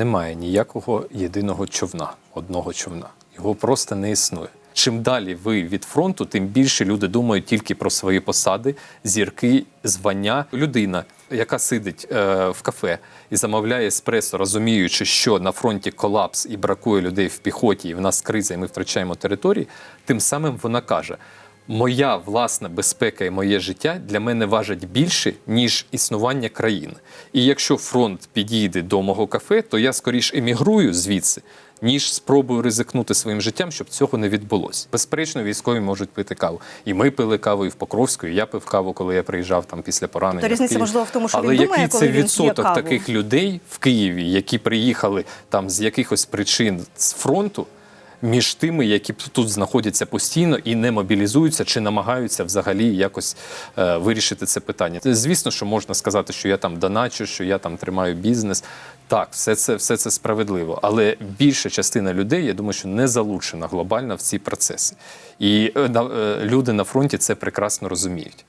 немає ніякого єдиного човна, одного човна. Його просто не існує. Чим далі ви від фронту, тим більше люди думають тільки про свої посади, зірки, звання. Людина, яка сидить е, в кафе і замовляє еспресо, розуміючи, що на фронті колапс і бракує людей в піхоті, і в нас криза, і ми втрачаємо території, тим самим вона каже: моя власна безпека і моє життя для мене важать більше, ніж існування країни. І якщо фронт підійде до мого кафе, то я скоріш емігрую звідси, ніж спробую ризикнути своїм життям, щоб цього не відбулося. Безперечно, військові можуть пити каву. І ми пили каву і в Покровську, і я пив каву, коли я приїжджав там після поранення. Та різниця, можливо, в тому, що Але він думає, який коли це він відсоток каву? таких людей в Києві, які приїхали там з якихось причин з фронту? Між тими, які тут знаходяться постійно і не мобілізуються чи намагаються взагалі якось е, вирішити це питання. Звісно, що можна сказати, що я там доначу, що я там тримаю бізнес. Так, все це, все це справедливо. Але більша частина людей, я думаю, що не залучена глобально в ці процеси. І е, е, люди на фронті це прекрасно розуміють.